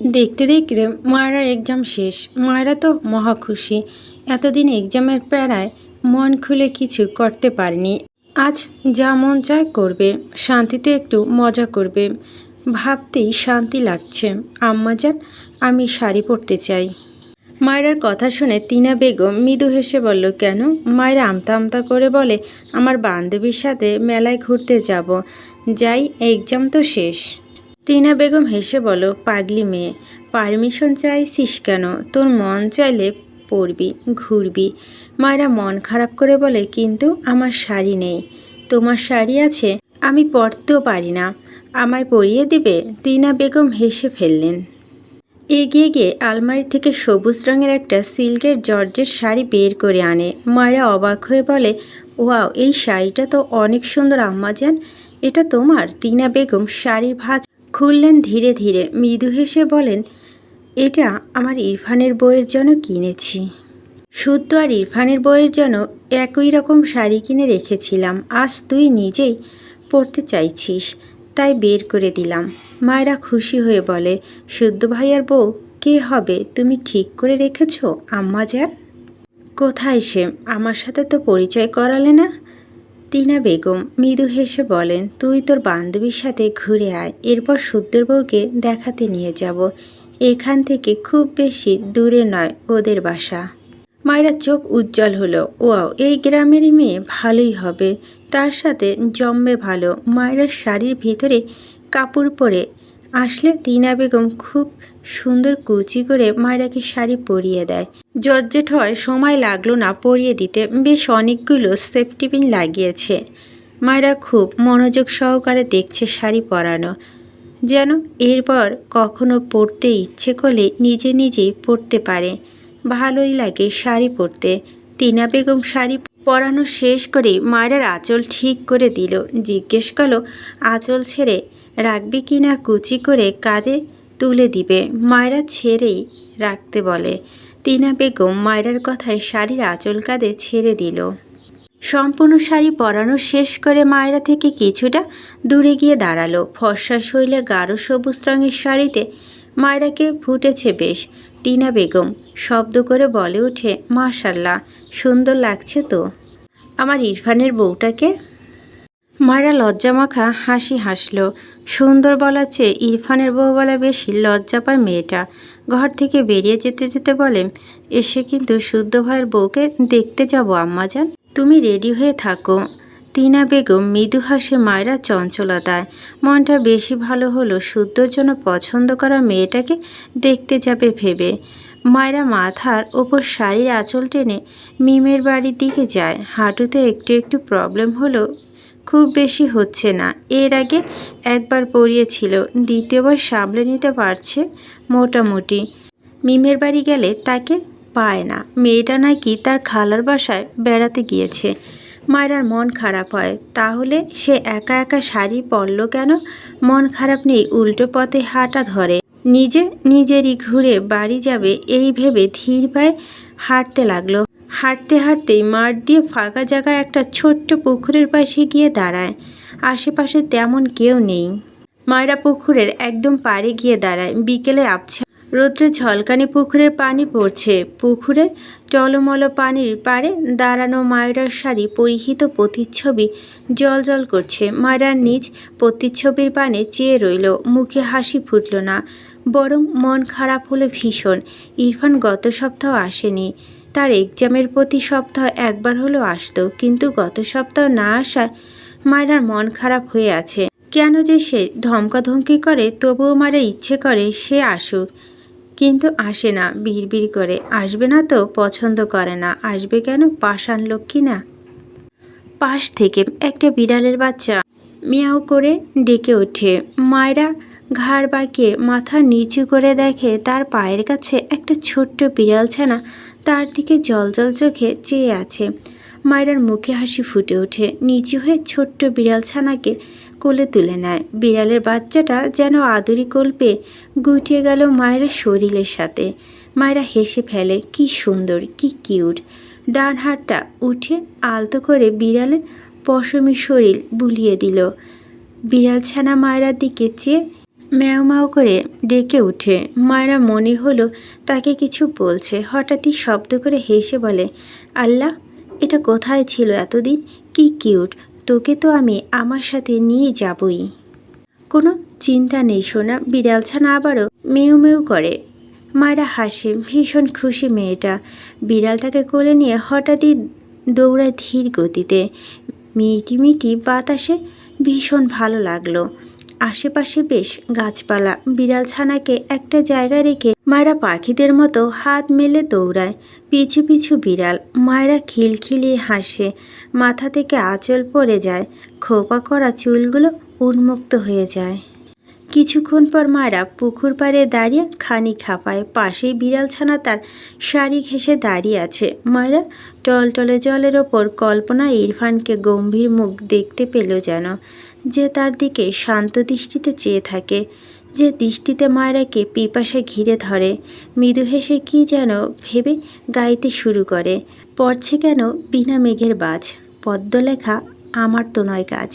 দেখতে দেখতে মায়েরার এক্সাম শেষ। মায়েরা তো মহা খুশি। এতদিন এক্সামের প্যারায় মন খুলে কিছু করতে পারেনি। আজ যা মন চায় করবে, শান্তিতে একটু মজা করবে। ভাবতেই শান্তি লাগছে। আম্মা যান, আমি শাড়ি পরতে চাই। মায়েরার কথা শুনে তিনা বেগম মৃদু হেসে বলল, কেন? মায়েরা আমতা আমতা করে বলে, আমার বান্ধবীর সাথে মেলায় ঘুরতে যাব। যাই এক্সাম তো শেষ। টিনা বেগম হেসে বলো, পাগলি মেয়ে পারমিশন চাইছিস কেন? তোর মন চাইলে পড়বি, ঘুরবি। মায়েরা মন খারাপ করে বলে, কিন্তু আমার শাড়ি নেই। তোমার শাড়ি আছে, আমি পরতেও পারি না। আমায় পরিয়ে দিবে? টিনা বেগম হেসে ফেললেন। এগিয়ে গিয়ে আলমারি থেকে সবুজ রঙের একটা সিল্কের জর্জের শাড়ি বের করে আনে। মায়েরা অবাক হয়ে বলে, ওয়াও, এই শাড়িটা তো অনেক সুন্দর, আম্মাজান। এটা তোমার? তিনা বেগম শাড়ির ভাঁজ খুললেন ধীরে ধীরে। মৃদু হেসে বলেন, এটা আমার ইরফানের বইয়ের জন্য কিনেছি। শুদ্ধ আর ইরফানের বইয়ের জন্য একই রকম শাড়ি কিনে রেখেছিলাম। আজ তুই নিজেই পরতে চাইছিস, তাই বের করে দিলাম। মায়েরা খুশি হয়ে বলে শুদ্ধ ভাইয়ার বউ কে হবে? তুমি ঠিক করে রেখেছো, আম্মা যান কোথায় সে? আমার সাথে তো পরিচয় করালে না? টিনা বেগম মৃদু হেসে বলেন, তুই তোর বান্ধবীর সাথে ঘুরে আয়, এরপর সুদ্দর বউকে দেখাতে নিয়ে যাব। এখান থেকে খুব বেশি দূরে নয় ওদের বাসা। মায়েরা চোখ উজ্জ্বল হলো। ওয়াও, এই গ্রামেরই মেয়ে ভালোই হবে। তার সাথে জম্মে ভালো। মায়েরা শাড়ির ভিতরে কাপড় পরে আসলে তিনা বেগম খুব সুন্দর কুচি করে মায়েরাকে শাড়ি পরিয়ে দেয়। জর্জেট হয়, সময় লাগল না পরিয়ে দিতে, বেশ অনেকগুলো সেফটি পিন লাগিয়েছে। মায়েরা খুব মনোযোগ সহকারে দেখছে শাড়ি পরানো। যেন এরপর কখনো পরতে ইচ্ছে করলে নিজে নিজেই পরতে পারে। ভালোই লাগে শাড়ি পরতে। তিনা বেগম শাড়ি পরানো শেষ করে মায়েরার আঁচল ঠিক করে দিল। জিজ্ঞেস করল, আঁচল ছেড়ে রাখবি কি না কুচি করে কাঁধে তুলে দিবে। মায়েরা ছেড়েই রাখতে বলে। তিনা বেগম মায়েরার কথায় শাড়ির আঁচল কাঁধে ছেড়ে দিল। সম্পূর্ণ শাড়ি পরানো শেষ করে মায়েরা থেকে কিছুটা দূরে গিয়ে দাঁড়াল। ফর্সা শৈলে গাঢ় সবুজ রঙের শাড়িতে মায়েরাকে ফুটেছে বেশ। টিনা বেগম শব্দ করে বলে ওঠে, মাশাল্লাহ, সুন্দর লাগছে তো। আমার ইরফানের বউটাকে মায়েরা লজ্জামাখা হাসি হাসলো। সুন্দর বলার চেয়ে ইরফানের বউ বলা বেশি লজ্জা পায় মেয়েটা। ঘর থেকে বেরিয়ে যেতে যেতে বলেন এসে কিন্তু শুদ্ধ ভাইয়ের বউকে দেখতে যাব আম্মাজান তুমি রেডি হয়ে থাকো। তিনা বেগম মৃদু হাসে মায়েরা চঞ্চলতায়। মনটা বেশি ভালো হলো শুদ্ধর জন্য পছন্দ করা মেয়েটাকে দেখতে যাবে ভেবে। মায়েরা মাথার ওপর শাড়ির আঁচল টেনে মিমের বাড়ির দিকে যায়। হাঁটুতে একটু একটু প্রবলেম হলো খুব বেশি হচ্ছে না। এর আগে একবার পড়িয়েছিল, দ্বিতীয়বার সামলে নিতে পারছে মোটামুটি। মিমের বাড়ি গেলে তাকে পায় না। মেয়েটা নাকি তার খালার বাসায় বেড়াতে গিয়েছে। মায়েরার মন খারাপ হয়। তাহলে সে একা একা শাড়ি পরল কেন? মন খারাপ নেই উল্টো পথে হাঁটা ধরে। নিজে নিজেরই ঘুরে বাড়ি যাবে এই ভেবে ধীর পায়ে হাঁটতে লাগল। হাঁটতে হাঁটতেই মাঠ দিয়ে ফাঁকা জায়গায় একটা ছোট্ট পুকুরের পাশে গিয়ে দাঁড়ায়। আশেপাশে তেমন কেউ নেই। মায়েরা পুকুরের একদম পাড়ে গিয়ে দাঁড়ায়। বিকেলে আবছা। রৌদ্রে ঝলকানি পুকুরের পানি পড়ছে। পুকুরের টলমল পানির পাড়ে দাঁড়ানো মায়রার শাড়ি পরিহিত প্রতিচ্ছবি জল জল করছে। মায়রার নিজ প্রতিচ্ছবির পানে চেয়ে রইল। মুখে হাসি ফুটল না। বরং মন খারাপ হলো ভীষণ। ইরফান গত সপ্তাহ আসেনি। তার এক্সামের প্রতি সপ্তাহ একবার হলেও আসতো, কিন্তু গত সপ্তাহ না আসায় মায়রার মন খারাপ হয়ে আছে। কেন যে সে ধমকাধমকি করে, তবুও মারা ইচ্ছে করে সে আসুক। কিন্তু আসে না, বিড়বিড় করে। আসবে না তো, পছন্দ করে না। আসবে কেন, পাষাণ লক্ষ্মী না? পাশ থেকে একটা বিড়ালের বাচ্চা মিয়াও করে ডেকে ওঠে। মায়েরা ঘাড় বাঁকিয়ে মাথা নিচু করে দেখে তার পায়ের কাছে একটা ছোট্ট বিড়াল ছানা তার দিকে জলজল চোখে চেয়ে আছে। মায়েরার মুখে হাসি ফুটে ওঠে। নিচু হয়ে ছোট্ট বিড়াল ছানাকে কোলে তুলে নেয়। বিড়ালের বাচ্চাটা যেন আদরি কল্পে গুটিয়ে গেল মায়ের শরীরের সাথে। মায়েরা হেসে ফেলে, কি সুন্দর, কি কিউট। ডান হাতটা উঠে আলতো করে বিড়ালের পশমি শরীর বুলিয়ে দিল। বিড়াল ছানা মায়েরার দিকে চেয়ে ম্যাও ম্যাও করে ডেকে উঠে। মায়েরা মনে হলো তাকে কিছু বলছে। হঠাৎই শব্দ করে হেসে বলে, আল্লাহ, এটা কোথায় ছিল এতদিন? কি কিউট। তোকে তো আমি আমার সাথে নিয়ে যাবই। কোনো চিন্তা নেই শোনা বিড়াল ছানা আবারও মেউ মেউ করে। মায়েরা হাসে, ভীষণ খুশি মেয়েটা। বিড়ালটাকে কোলে নিয়ে হঠাৎই দৌড়ায় ধীর গতিতে। মিটি মিটি বাতাসে ভীষণ ভালো লাগল। আশেপাশে বেশ গাছপালা। বিড়াল ছানাকে একটা জায়গায় রেখে মায়েরা পাখিদের মতো হাত মেলে দৌড়ায়। পিছু পিছু বিড়াল, মায়েরা খিলখিলিয়ে হাসে। মাথা থেকে আঁচল পড়ে যায়। খোপা করা চুলগুলো উন্মুক্ত হয়ে যায়। কিছুক্ষণ পর মায়েরা পুকুর পাড়ে দাঁড়িয়ে খানি খাপায় পাশেই বিড়াল ছানা তার শাড়ি ঘেঁষে দাঁড়িয়ে আছে। মায়েরা টলটলে জলের ওপর কল্পনা ইরফানকে গম্ভীর মুখ দেখতে পেল যেন, যে তার দিকে শান্ত দৃষ্টিতে চেয়ে থাকে, যে দৃষ্টিতে মায়েরাকে পিপাসা ঘিরে ধরে। মৃদু হেসে কী যেন ভেবে গাইতে শুরু করে, পড়ছে কেন বিনা মেঘের বাজ। পদ্ম লেখা আমার তো নয় কাজ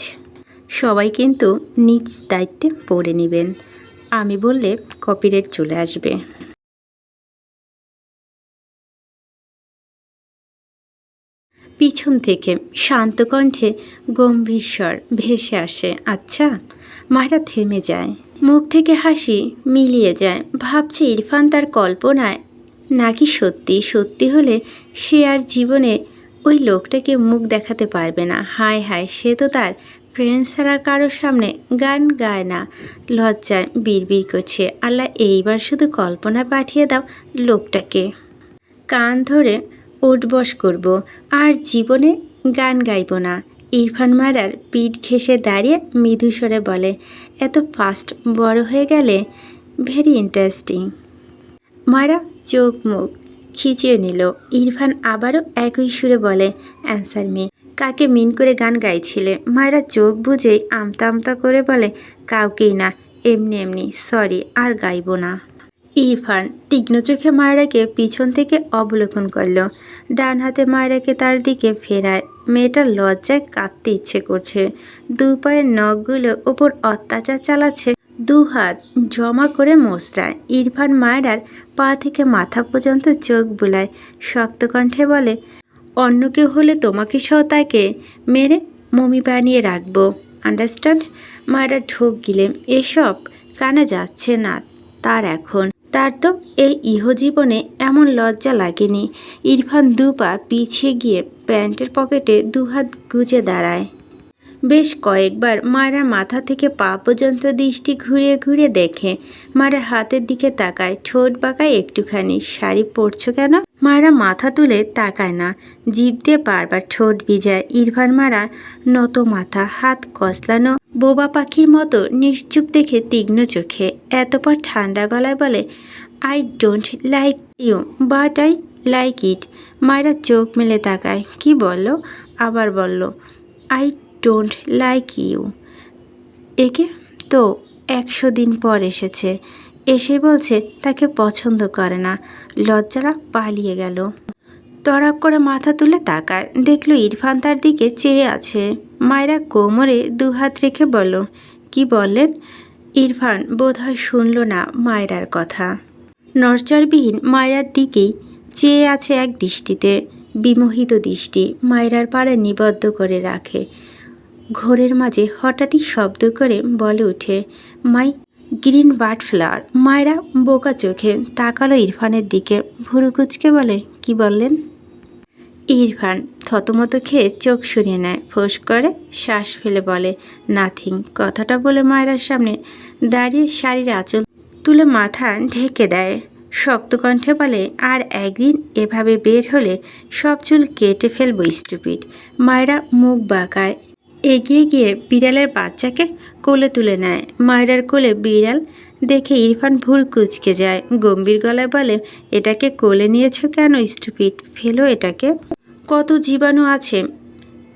সবাই কিন্তু নিজ দায়িত্বে পড়ে নেবেন। আমি বললে কপিরেট চলে আসবে। পিছন থেকে শান্ত কণ্ঠে গম্ভীর স্বর ভেসে আসে আচ্ছা। মায়েরা থেমে যায়। মুখ থেকে হাসি মিলিয়ে যায়। ভাবছে ইরফান তার কল্পনায় নাকি সত্যি সত্যি হলে সে আর জীবনে ওই লোকটাকে মুখ দেখাতে পারবে না। হায় হায়, সে তো তার ফ্রেন্ড ছাড়া কারোর সামনে গান গায় না। লজ্জায় বিড়বিড় করছে। আল্লাহ, এইবার শুধু কল্পনা পাঠিয়ে দাও লোকটাকে। কান ধরে উঠবস করব, আর জীবনে গান গাইব না। ইরফান মারার পিঠ ঘেঁষে দাঁড়িয়ে মৃদু স্বরে বলে, এত ফাস্ট বড় হয়ে গেলে? ভেরি ইন্টারেস্টিং মারা চোখ মুখ খিচিয়ে নিল। ইরফান আবারও একই সুরে বলে অ্যান্সার মি কাকে মিন করে গান গাইছিলে? মায়েরা চোখ বুঝেই আমতা আমতা করে বলে, কাউকেই না, এমনি এমনি, সরি, আর গাইবো না। ইরফান তীক্ষ্ণ চোখে মায়েরাকে পিছন থেকে অবলোকন করল। ডান হাতে মায়েরাকে তার দিকে ফেরায়। মেয়েটার লজ্জায় কাঁদতে ইচ্ছে করছে। দু পায়ের নখগুলো ওপর অত্যাচার চালাচ্ছে, দু হাত জমা করে মোচড়ায় ইরফান মায়েরার পা থেকে মাথা পর্যন্ত চোখ বুলায়। শক্ত কণ্ঠে বলে অন্য কেউ হলে তোমাকে সহ তাকে মেরে মমি বানিয়ে রাখব। আন্ডারস্ট্যান্ড মায়েরা ঢোক গিলেম এসব কানে যাচ্ছে না তার এখন। তার তো এই ইহজীবনে এমন লজ্জা লাগেনি। ইরফান দু পা পিছিয়ে গিয়ে প্যান্টের পকেটে দুহাত গুজে দাঁড়ায়। বেশ কয়েকবার মায়ের মাথা থেকে পা পর্যন্ত দৃষ্টি ঘুরিয়ে ঘুরিয়ে দেখে। মায়ের হাতের দিকে তাকায়, ঠোঁট বাঁকায় একটুখানি। শাড়ি পরছো কেন? মায়েরা মাথা তুলে তাকায় না। জিভ দিয়ে বারবার ঠোঁট ভিজায়। ইরফান মারা নত মাথা, হাত কসলানো। বোবা পাখির মতো নিশ্চুপ দেখে তীক্ষ্ণ চোখে। এতপর ঠান্ডা গলায় বলে, I don't like you, but I like it. মায়েরা চোখ মেলে তাকায়। কি বলল? আবার বলল, আই ডোন্ট লাইক ইউ একে? তো, একশো দিন পর এসেছে। এসে বলছে, তাকে পছন্দ করে না। লজ্জারা পালিয়ে গেল। তড়াক করে মাথা তুলে তাকায়। দেখল ইরফান তার দিকে চেয়ে আছে। মায়েরা কোমরে দুহাত রেখে বলল, কি বললেন? ইরফান বোধহয় শুনল না মায়রার কথা। নরচরবিহীন মায়রার দিকেই চেয়ে আছে এক দৃষ্টিতে। বিমোহিত দৃষ্টি মায়রার পাড়ে নিবদ্ধ করে রাখে। ঘোরের মাঝে হঠাৎই শব্দ করে বলে ওঠে, মাই গ্রিন বার্ড ফ্লাওয়ার। মায়েরা বোকা চোখে তাকালো ইরফানের দিকে। ভুরু কুচকে বলে, কি বললেন? ইরফান থতমত খেয়ে চোখ সরিয়ে নেয়, ফোঁস করে শ্বাস ফেলে বলে, নাথিং। কথাটা বলে মায়েরার সামনে দাঁড়িয়ে শাড়ির আঁচল তুলে মাথা ঢেকে দেয়। শক্ত কণ্ঠে বলে, আর একদিন এভাবে বের হলে সব চুল কেটে ফেলব, স্টুপিড। মায়েরা মুখ বাঁকায় এগিয়ে গিয়ে বিড়ালের বাচ্চাকে কোলে তুলে নেয়। মায়েরার কোলে বিড়াল দেখে ইরফান ভুল কুচকে যায়। গম্ভীর গলায় বলে, এটাকে কোলে নিয়েছো কেন, স্টুপিড? ফেলো এটাকে। কত জীবাণু আছে?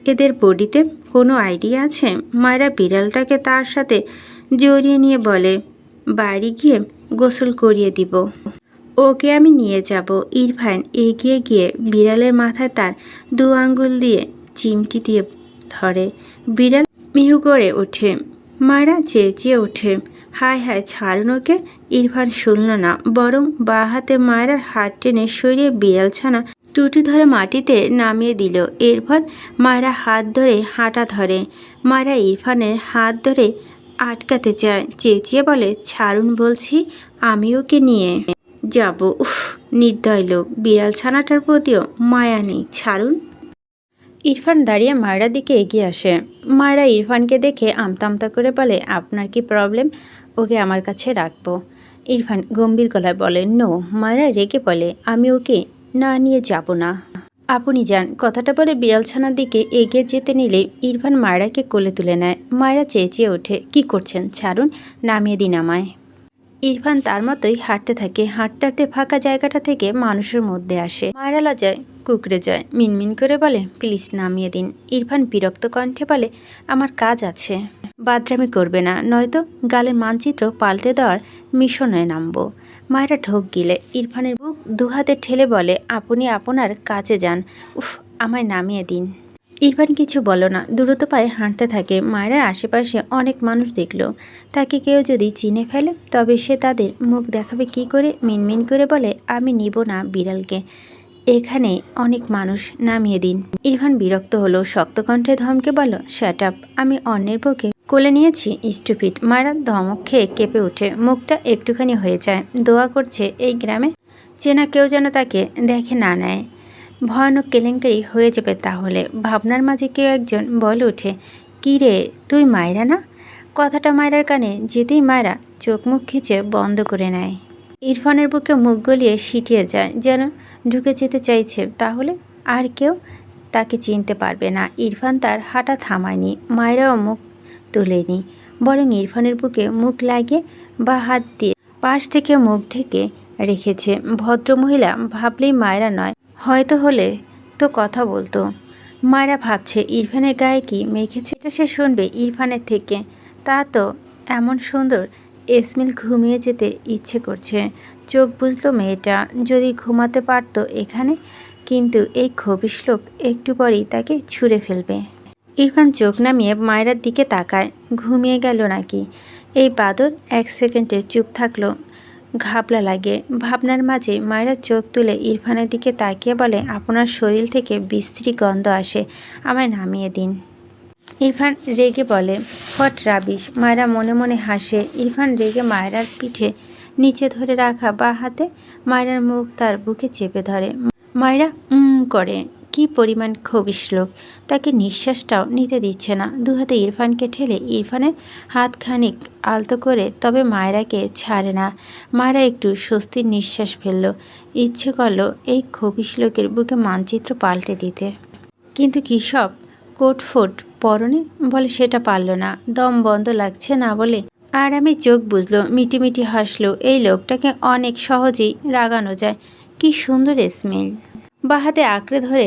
এদের বডিতে কোনো আইডিয়া আছে? মায়েরা বিড়ালটাকে তার সাথে জড়িয়ে নিয়ে বলে, বাড়ি গিয়ে গোসল করিয়ে দিব। ওকে আমি নিয়ে যাব। ইরফান এগিয়ে গিয়ে বিড়ালের মাথায় তার দু আঙ্গুল দিয়ে চিমটি দিয়ে ধরে। বিড়াল মিহু করে ওঠে। মায়েরা চেঁচিয়ে ওঠে। হায় হায়, ছাড়ুন ওকে। ইরফান শুনল না। বরং বা হাতে মায়েরার হাত টেনে সরিয়ে বিড়াল ছানা টুটি ধরে মাটিতে নামিয়ে দিল। এরপর মায়েরা হাত ধরে হাঁটা ধরে। মায়েরা ইরফানের হাত ধরে আটকাতে চায়। চেঁচিয়ে বলে, ছাড়ুন বলছি, আমি ওকে নিয়ে যাব। উফ, নির্দয় লোক। বিড়াল ছানাটার প্রতিও মায়া নেই। ছাড়ুন। ইরফান দাঁড়িয়ে মায়েরার দিকে এগিয়ে আসে। মায়েরা ইরফানকে দেখে আমতা আমতা করে বলে, আপনার কি প্রবলেম ওকে আমার কাছে রাখব। ইরফান গম্ভীর গলায় বলে, নো। মায়েরা রেগে বলে, আমি ওকে না নিয়ে যাব না। আপনি যান। কথাটা বলে বিড়ালছানার দিকে এগিয়ে যেতে নিলে ইরফান মায়েরাকে কোলে তুলে নেয়। মায়েরা চেঁচিয়ে ওঠে, কি করছেন? ছাড়ুন, নামিয়ে দিন আমায়। ইরফান তার মতোই হাঁটতে থাকে। হাঁটতে হাঁটতে ফাঁকা জায়গাটা থেকে মানুষের মধ্যে আসে। মায়েরা লজায় কুকড়ে যায় মিনমিন করে বলে, প্লিজ নামিয়ে দিন। ইরফান বিরক্ত কণ্ঠে বলে, আমার কাজ আছে। বাদরামি করবে না। নয়তো গালের মানচিত্র পাল্টে দেওয়ার মিশনে নামবো। মায়েরা ঢোক গিলে। ইরফানের বুক দুহাতে ঠেলে বলে, আপনি আপনার কাজে যান। উফ, আমায় নামিয়ে দিন। ইরফান কিছু বলো না। দ্রুত পায়ে হাঁটতে থাকে। মায়ের আশেপাশে অনেক মানুষ দেখল। তাকে কেউ যদি চিনে ফেলে, তবে সে তাদের মুখ দেখাবে কি করে, মিনমিন করে বলে, আমি নিব না বিড়ালকে। এখানে অনেক মানুষ, নামিয়ে দিন। ইরফান বিরক্ত হলো। শক্ত কণ্ঠে ধমকে বলো শ্যাট আপ আমি অন্যের পক্ষে কোলে নিয়েছি স্টুপিট মায়েরা ধমক খেয়ে কেঁপে ওঠে। মুখটা একটুখানি হয়ে যায়। দোয়া করছে এই গ্রামে, চেনা কেউ যেন তাকে দেখে না নেয়। ভয়ানক কেলেঙ্কারি হয়ে যাবে তাহলে। ভাবনার মাঝে কেউ একজন বলে ওঠে, কী রে, তুই মায়রা না? কথাটা মায়রার কানে যেতেই মায়রা চোখ মুখ খিচে বন্ধ করে নেয়। ইরফানের বুকে মুখ গলিয়ে সিটিয়ে যায়, যেন ঢুকে যেতে চাইছে। তাহলে আর কেউ তাকে চিনতে পারবে না। ইরফান তার হাঁটা থামায়নি, মায়েরাও মুখ তোলেনি। বরং ইরফানের বুকে মুখ লাগিয়ে বা হাত দিয়ে পাশ থেকে মুখ ঢেকে রেখেছে। ভদ্রমহিলা ভাবলেই মায়েরা নয় হয়তো হলে তো কথা বলতো। মায়েরা ভাবছে, ইরফানের গায়ে কি মেখেছে? এটা সে শুনবে ইরফানের থেকে। তা তো এমন সুন্দর, এসমিল ঘুমিয়ে যেতে ইচ্ছে করছে। চোখ বুঝলো মেয়েটা, যদি ঘুমাতে পারতো এখানে, কিন্তু এই খবিশ লোক একটু পরেই তাকে ছুঁড়ে ফেলবে। ইরফান চোখ নামিয়ে মায়েরার দিকে তাকায়, ঘুমিয়ে গেল নাকি? এই বাদর এক সেকেন্ডে চুপ থাকল। ঘাবলা লাগে। ভাবনার মাঝে মায়েরা চোখ তুলে ইরফানের দিকে তাকিয়ে বলে, আপনার শরীর থেকে বিশ্রী গন্ধ আসে, আমায় নামিয়ে দিন। ইরফান রেগে বলে, হোয়াট রাবিশ? মায়েরা মনে মনে হাসে। ইরফান রেগে মায়েরার পিঠে নিচে ধরে রাখা বা হাতে মায়েরার মুখ তার বুকে চেপে ধরে। মায়েরা উম করে। কি পরিমাণ খবিশ লোক তাকে নিঃশ্বাসটাও নিতে দিচ্ছে না। দু হাতে ইরফানকে ঠেলে ইরফানের হাত খানিক আলতো করে তবে মায়েরাকে ছাড়ে না। মায়েরা একটু স্বস্তির নিঃশ্বাস ফেলল। ইচ্ছে করল এই খবিশ লোকের বুকে মানচিত্র পাল্টে দিতে। কিন্তু কী সব কোট পরনে বলে সেটা পারল না। দম বন্ধ লাগছে না বলে আর আমি চোখ বুঝলো মিটিমিটি হাসলো। এই লোকটাকে অনেক সহজেই রাগানো যায়। কি সুন্দর স্মেল। বা হাতে আঁকড়ে ধরে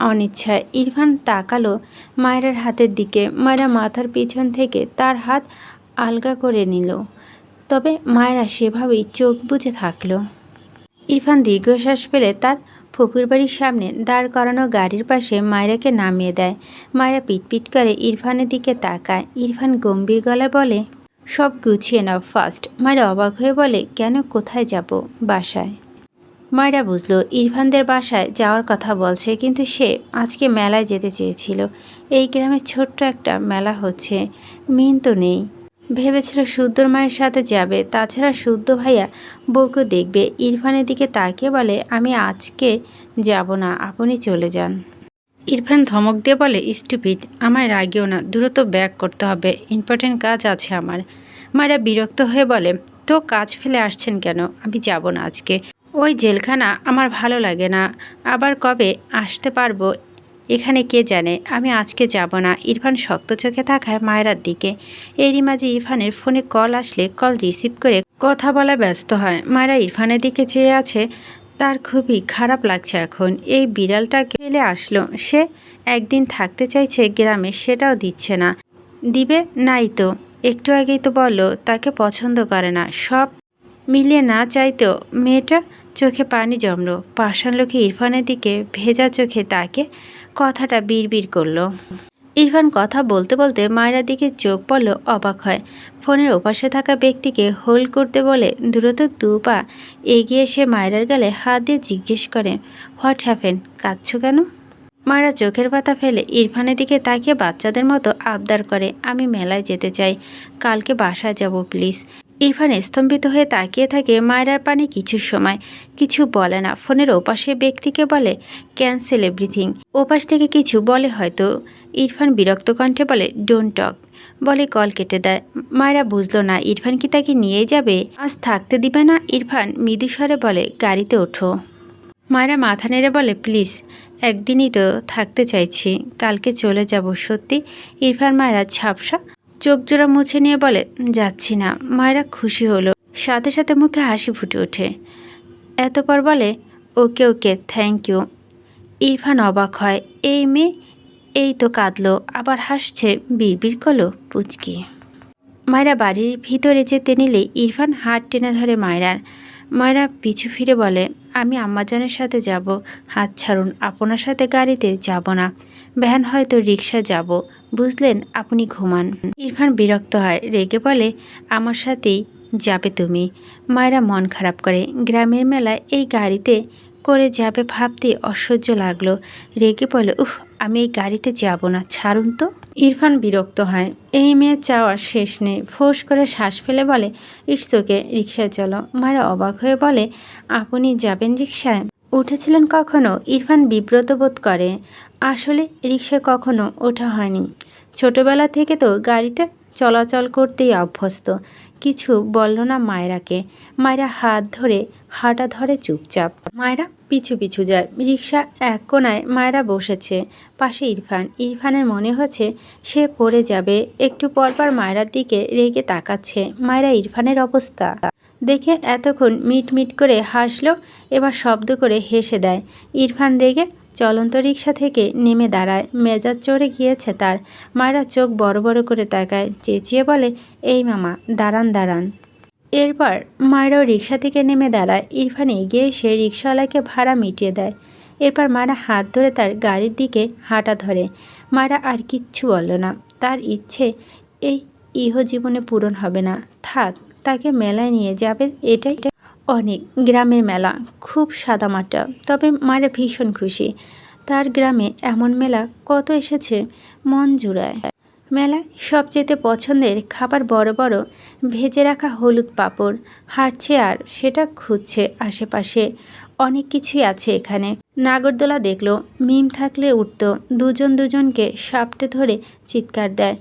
অনিচ্ছায় ইরফান তাকালো মায়েরার হাতের দিকে। মায়েরা মাথার পিছন থেকে তার হাত আলগা করে নিল। তবে মায়েরা সেভাবেই চোখ বুজে থাকল। ইরফান দীর্ঘশ্বাস ফেলে তার ফুপুর বাড়ির সামনে দাঁড় করানো গাড়ির পাশে মায়েরাকে নামিয়ে দেয়। মায়েরা পিটপিট করে ইরফানের দিকে তাকায়। ইরফান গম্ভীর গলায় বলে, সব গুছিয়ে নাও ফার্স্ট মায়েরা অবাক হয়ে বলে, কেন কোথায় যাব? বাসায়। মায়েরা বুঝলো, ইরফানদের বাসায় যাওয়ার কথা বলছে, কিন্তু সে আজকে মেলায় যেতে চেয়েছিল। এই গ্রামে ছোট্ট একটা মেলা হচ্ছে। মিন তো নেই। ভেবেছিল শুদ্ধর মায়ের সাথে যাবে। তাছাড়া শুদ্ধ ভাইয়া বউকে দেখবে। ইরফানের দিকে তাকিয়ে বলে, আমি আজকে যাব না, আপনি চলে যান। ইরফান ধমক দিয়ে বলে, স্টুপিড, আমায় রাগিও না, দ্রুত ব্যাক করতে হবে, ইম্পর্টেন্ট কাজ আছে আমার। মায়েরা বিরক্ত হয়ে বলে, তো কাজ ফেলে আসছেন কেন? আমি যাব না আজকে। ওই জেলখানা আমার ভালো লাগে না। আবার কবে আসতে পারব? এখানে কে জানে? আমি আজকে যাব না। ইরফান শক্ত চোখে থাকায় মায়েরার দিকে। এরই মাঝে ইরফানের ফোনে কল আসলে কল রিসিভ করে কথা বলা ব্যস্ত হয়। মায়েরা ইরফানের দিকে চেয়ে আছে। তার খুবই খারাপ লাগছে এখন। এই বিড়ালটা ফেলে আসলো। সে একদিন থাকতে চাইছে গ্রামে, সেটাও দিচ্ছে না। দিবে? নাই তো। একটু আগেই তো বলল, তাকে পছন্দ করে না। সব মিলিয়ে না চাইতেও মেয়েটা চোখে পানি জমল। পাষাণ লোকে ইরফানের দিকে ভেজা চোখে তাকে কথাটা বিড়বিড় করল। ইরফান কথা বলতে বলতে মায়ের দিকে চোখ পড়ল, অবাক হয়। ফোনের ওপাশে থাকা ব্যক্তিকে হোল করতে বলে দ্রুত দু পা এগিয়ে এসে মায়েরার গালে হাত দিয়ে জিজ্ঞেস করে, হোয়াট হ্যাপেন? কাঁদছ কেন? মায়েরা চোখের পাতা ফেলে ইরফানের দিকে তাকিয়ে বাচ্চাদের মতো আবদার করে, আমি মেলায় যেতে চাই, কালকে বাসায় যাব, প্লিজ। ইরফান স্তম্ভিত হয়ে তাকিয়ে থাকে মায়েরার পানে কিছু সময়। কিছু বলে না। ফোনের ওপাশে ব্যক্তিকে বলে ক্যান্সেল এভরিথিং ওপাশ থেকে কিছু বলে হয়তো। ইরফান বিরক্ত কণ্ঠে বলে ডোন্ট টক বলে কল কেটে দেয়। মায়েরা বুঝলো না, ইরফান কি তাকে নিয়ে যাবে? আজ থাকতে দিবে না। ইরফান মৃদু স্বরে বলে, গাড়িতে ওঠো। মায়েরা মাথা নেড়ে বলে প্লিজ একদিনই তো থাকতে চাইছি, কালকে চলে যাব, সত্যি? ইরফান মায়েরা ঝাপসা? চোখ জোড়া মুছে নিয়ে বলে, যাচ্ছি না। মায়েরা খুশি হলো। সাথে সাথে মুখে হাসি ফুটে ওঠে। এতপর বলে, okay okay thank you Irfan অবাক হয়, এই মেয়ে? এই তো কাঁদলো, আবার হাসছে, বিড়বিড় করল, পুচকি। মায়েরা বাড়ির ভিতরে যেতে নিলে ইরফান হাত টেনে ধরে মায়েরার। মায়েরা পিছু ফিরে বলে আমি আম্মাজানের সাথে যাব। হাত ছাড়ুন, আপনার সাথে গাড়িতে যাব না। ভ্যান হয়তো রিক্সা যাব। বুঝলেন, আপনি ঘুমান। ইরফান বিরক্ত হয়, রেগে বলে, আমার সাথেই যাবে তুমি। মায়েরা মন খারাপ করে। গ্রামের মেলায় এই গাড়িতে করে যাবে ভাবতে অসহ্য লাগল। রেগে বলে, উফ আমি এই গাড়িতে যাব না, ছাড়ুন তো। ইরফান বিরক্ত হয়। এই মেয়ে চাওয়ার শেষ নেই। ফোঁস করে শ্বাস ফেলে বলে, ইটস রিক্সায় চলো। মায়েরা অবাক হয়ে বলে, আপনি যাবেন রিক্সায়? উঠেছিলেন কখনো? ইরফান বিব্রত বোধ করে, আসলে রিক্সায় কখনো ওঠা হয়নি। ছোটবেলা থেকে তো গাড়িতে চলাচল করতেই অভ্যস্ত। কিছু বলল না মায়েরাকে। মায়েরা হাত ধরে হাঁটা ধরে চুপচাপ। মায়েরা পিছু পিছু যায়। রিক্সা এক কোনায় মায়েরা বসেছে। পাশে ইরফান। ইরফানের মনে হচ্ছে সে পড়ে যাবে। একটু পরপর মায়েরার দিকে রেগে তাকাচ্ছে। মায়েরা ইরফানের অবস্থা। দেখে এতক্ষণ মিট মিট করে হাসলো, এবার শব্দ করে হেসে দেয়। ইরফান রেগে চলন্ত রিক্সা থেকে নেমে দাঁড়ায়। মেজাজ চড়ে গিয়েছে তার। মায়েরা চোখ বড় বড় করে তাকায়। চেঁচিয়ে বলে, এই মামা, দাঁড়ান দাঁড়ান। এরপর মায়েরাও রিক্সা থেকে নেমে দাঁড়ায়। ইরফান এগিয়ে এসে রিক্সাওয়ালাকে ভাড়া মিটিয়ে দেয়। এরপর মায়েরা হাত ধরে তার গাড়ির দিকে হাঁটা ধরে। মায়েরা আর কিচ্ছু বলল না। তার ইচ্ছে, এই ইহ জীবনে পূরণ হবে না। থাক, তাকে মেলায় নিয়ে যাবে, এটাই অনেক। গ্রামের মেলা খুব সাদামাটা, তবে মায়েরা ভীষণ খুশি। তার গ্রামে এমন মেলা কত এসেছে, মন জুড়ায়। মেলা সবচেয়ে পছন্দের খাবার বড় বড়, ভেজে রাখা হলুদ পাঁপড়, হাঁটছে আর সেটা খুঁজছে আশেপাশে। অনেক কিছুই আছে এখানে। নাগরদোলা দেখল, মিম থাকলে উঠত, দুজন দুজনকে সাপটে ধরে চিৎকার দেয়।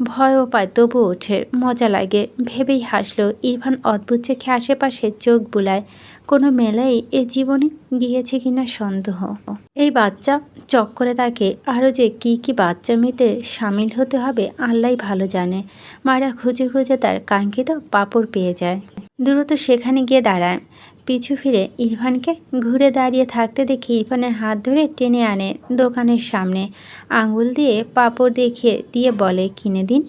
ভয়ও পায় তবু ওঠে। মজা লাগে। ভেবেই হাসলো, ইরফান অদ্ভুত চোখে আশেপাশে চোখ বুলায়। কোনো মেলাই এ জীবনে গিয়েছে কিনা সন্দেহ? এই বাচ্চা চক্করে তাকে আরও যে কি কি বাচ্চা মেয়েতে সামিল হতে হবে আল্লাহ ভালো জানে। মারা খুঁজে খুঁজে তার কাঙ্ক্ষিত পাপড় পেয়ে যায়। দ্রুত সেখানে গিয়ে দাঁড়ায়। পিছু ফিরে ইরফানকে ঘুরে দাঁড়িয়ে থাকতে দেখে ইরফানের হাত ধরে টেনে আনে দোকানের সামনে। আঙুল দিয়ে পাপড় দেখিয়ে দিয়ে বলে, কিনে দিন।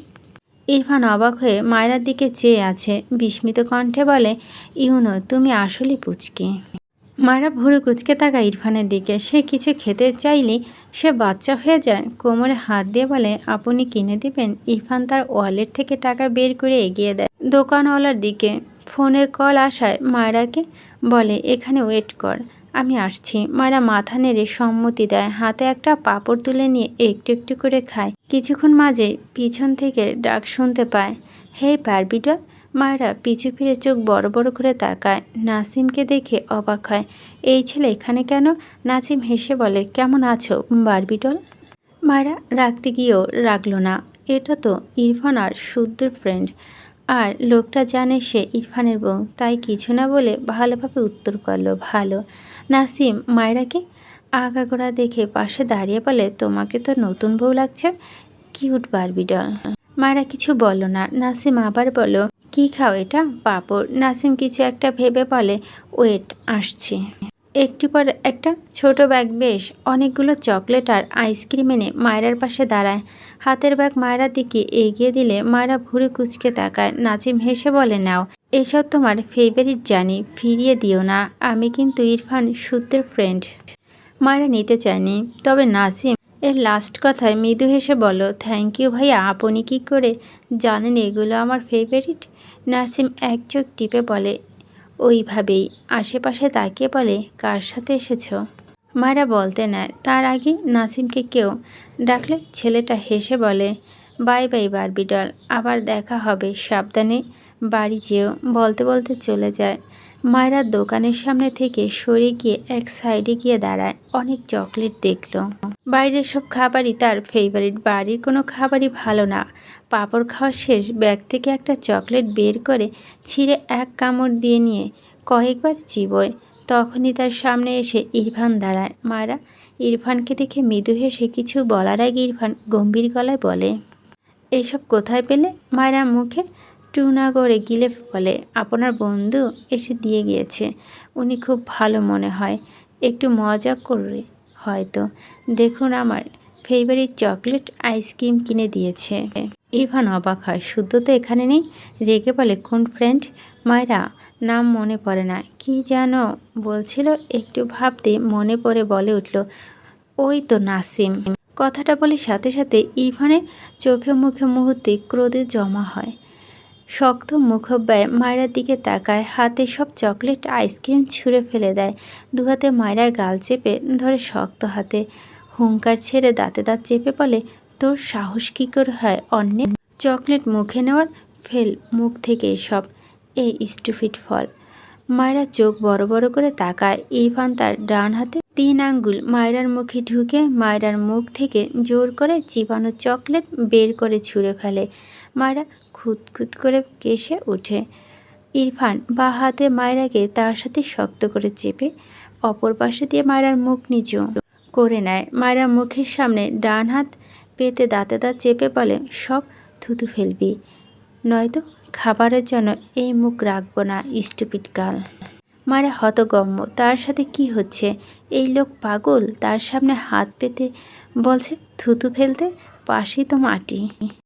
ইরফান অবাক হয়ে মায়েরার দিকে চেয়ে আছে। বিস্মিত কণ্ঠে বলে, ইউনো, তুমি আসলে পুচকে। মায়েরা ভুরু কুচকে থাকা ইরফানের দিকে। সে কিছু খেতে চাইলে সে বাচ্চা হয়ে যায়। কোমরে হাত দিয়ে বলে, আপনি কিনে দিবেন? ইরফান তার ওয়ালেট থেকে টাকা বের করে এগিয়ে দেয় দোকানওয়ালার দিকে। ফোনের কল আসায় মায়েরাকে বলে, এখানে ওয়েট কর, আমি আসছি। মায়েরা মাথা নেড়ে সম্মতি দেয়, হাতে একটা পাপড় তুলে নিয়ে একটু একটু করে খায়। কিছুক্ষণ মাঝে পিছন থেকে ডাক শুনতে পায়, হে বারবিডল মায়েরা পিছু ফিরে চোখ বড় বড় করে তাকায়, নাসিমকে দেখে অবাক হয়, এই ছেলে এখানে কেন? নাসিম হেসে বলে, কেমন আছো বারবিডল? মায়েরা রাখতে গিয়েও রাখল না, এটা তো ইরফান আর শুদ্ধর ফ্রেন্ড আর লোকটা জানে সে ইরফানের বউ, তাই কিছু না বলে ভালোভাবে উত্তর করল, ভালো। নাসিম, মায়রাকে আগাগোড়া দেখে পাশে দাঁড়িয়ে বলে, তোমাকে তো নতুন বউ লাগছে, কিউট বারবি ডল। মায়েরা কিছু বলো না। নাসিম আবার বলো কি খাও এটা? পাপড়। নাসিম কিছু একটা ভেবে বলে, ওয়েট, আসছি। একটু পর একটা ছোট ব্যাগ, বেশ। অনেকগুলো চকলেট আর আইসক্রিম এনে মায়েরার পাশে দাঁড়ায়। হাতের ব্যাগ মায়েরার দিকে এগিয়ে দিলে মায়েরা ভুরে কুচকে তাকায়। নাজিম হেসে বলে, নাও, এসব তোমার ফেভারিট জানি, ফিরিয়ে দিও না। আমি কিন্তু ইরফান সূত্রের ফ্রেন্ড মায়েরা নিতে চায়নি। তবে নাসিম এর লাস্ট কথায় মৃদু হেসে বলো থ্যাংক ইউ ভাইয়া, আপনি কি করে জানেন এগুলো আমার ফেভারিট নাসিম এক চোখ টিপে বলে ওইভাবেই আশেপাশে তাকিয়ে বলে, কার সাথে এসেছ? মায়েরা বলতে নেয়, তার আগে নাসিমকে কেউ ডাকলে ছেলেটা হেসে বলে, বাই বাই বারবিডল, আবার দেখা হবে, সাবধানে বাড়ি যেও। বলতে বলতে চলে যায়। মায়েরা দোকানের সামনে থেকে সরে গিয়ে এক সাইডে গিয়ে দাঁড়ায়। অনেক চকলেট দেখল। বাইরের সব খাবারই তার ফেভারিট বাড়ির কোনো খাবারই ভালো না। পাঁপড় খাওয়া শেষ, ব্যাগ থেকে একটা চকলেট বের করে ছিঁড়ে এক কামড় দিয়ে নিয়ে কয়েকবার চিবোয়। তখনই তার সামনে এসে ইরফান দাঁড়ায়। মায়েরা ইরফানকে দেখে মৃদু হেসে কিছু বলার আগে ইরফান গম্ভীর গলায় বলে, এসব কোথায় পেলে? মায়েরা মুখে টুনা করে গিলে বলে আপনার বন্ধু এসে দিয়ে গিয়েছে। উনি খুব ভালো মনে হয়। একটু মজা করে হয়তো। দেখুন আমার ফেভারিট চকলেট আইসক্রিম কিনে দিয়েছে। ইরফান অবাক হয়। শুদ্ধ তো এখানে নেই? রেগে বলে, কোন ফ্রেন্ড মায়েরা, নাম মনে পড়ে না। কি যেন? বলছিল। একটু ভাবতে মনে পড়ে বলে উঠল, ওই তো নাসিম। কথাটা বলে সাথে সাথে ইরফানের চোখে মুখে মুহূর্তে ক্রোধে জমা হয়। শক্ত মুখব্যয় মায়েরার দিকে তাকায়, হাতে সব চকলেট, আইসক্রিম ছুঁড়ে ফেলে দেয়। দু হাতে মায়েরার গাল চেপে ধরে শক্ত হাতে। হুঙ্কার ছেড়ে দাঁতে দাঁত চেপে বলে, তোর সাহস কী করে হয় অন্যের? চকলেট মুখে নেওয়ার ফেল মুখ থেকে এসব। এই স্টুফিট ফল। মায়েরা চোখ বড় বড় করে তাকায়। ইরফান তার ডান হাতে তিন আঙ্গুল মায়রার মুখে ঢুকে মায়রার মুখ থেকে জোর করে চিবানো চকলেট বের করে ছুঁড়ে ফেলে। মায়রা খুঁতখুত করে কেসে ওঠে। ইরফান বা হাতে মায়রাকে তার সাথে শক্ত করে চেপে অপর পাশে দিয়ে মায়রার মুখ নিচু করে নেয়। মায়রা মুখের সামনে ডান হাত পেতে দাঁতে দাঁত চেপে বলে, সব থুতু ফেলবি। নয়তো খাবারের জন্য এই মুখ রাখব না, স্টুপিড গাল মারা হতগম্য, তার সাথে কি হচ্ছে? এই লোক পাগল, তার সামনে হাত পেতে বলছে, থুতু ফেলতে পাশেই তো মাটি